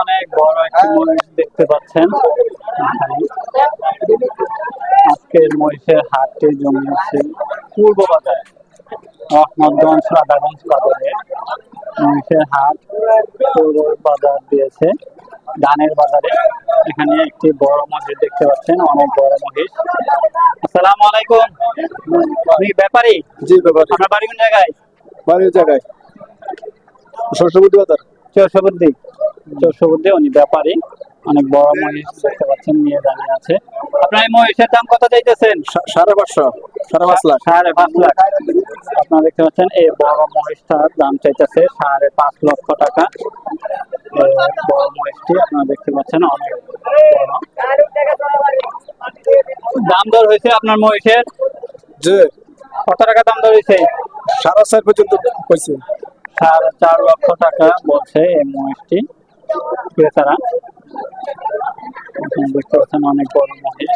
অনেক বড় একটি মহিষ দেখতে পাচ্ছেন। আজকের মহিষের হাটটি জমিয়েছে পূর্ব বাজার রহমতগঞ্জ রাধাগঞ্জ বাজারে। মহিষের হাট পূর্ব বাজার দিয়েছে ধানের বাজারে। এখানে একটি বড় মহিষ দেখতে পাচ্ছেন অনেক বড় মহিষ। আসসালামু আলাইকুম। আপনি ব্যাপারী? জি ব্যাপারে। আপনার বাড়ি কোন জায়গায়? বাড়ির জায়গায় সরস্বতী বাজার। চৌষবুদ্দি চৌষবুদ্দি উনি ব্যাপারী। অনেক বড় মহিষ দেখতে পাচ্ছেন নিয়ে দাঁড়িয়ে আছে। আপনার এই মহিষের দাম কত চাইতেছেন? সাড়ে পাঁচশো। সাড়ে পাঁচ লাখ। সাড়ে পাঁচ লাখ। আপনারা দেখতে পাচ্ছেন এই বড় মহিষটার দাম চাইতেছে সাড়ে পাঁচ লক্ষ টাকা। বড় মহিষটি আপনারা দেখতে পাচ্ছেন অনেক দাম দর হয়েছে আপনার মহিষের? যে কত টাকা দাম দর হয়েছে? সাড়ে চার পর্যন্ত হয়েছে সাড়ে চার লক্ষ টাকা বলছে এই মহিষটি। ক্রেতারা দেখতে পাচ্ছেন অনেক বড় মহিষ।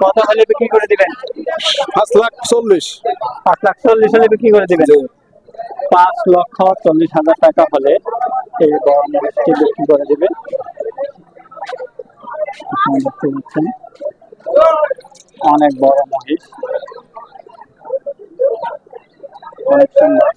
কত হলে বিক্রি করে দিবেন? পাঁচ লাখ চল্লিশ। পাঁচ লাখ চল্লিশ হলে বিক্রি করে দিবেন? পাঁচ লক্ষ চল্লিশ হাজার টাকা হলে এই বড় মহিষটি বিক্রি করে দিবে এখানে দেখতে পাচ্ছেন অনেক বড় মহিষ। অনেক সুন্দর।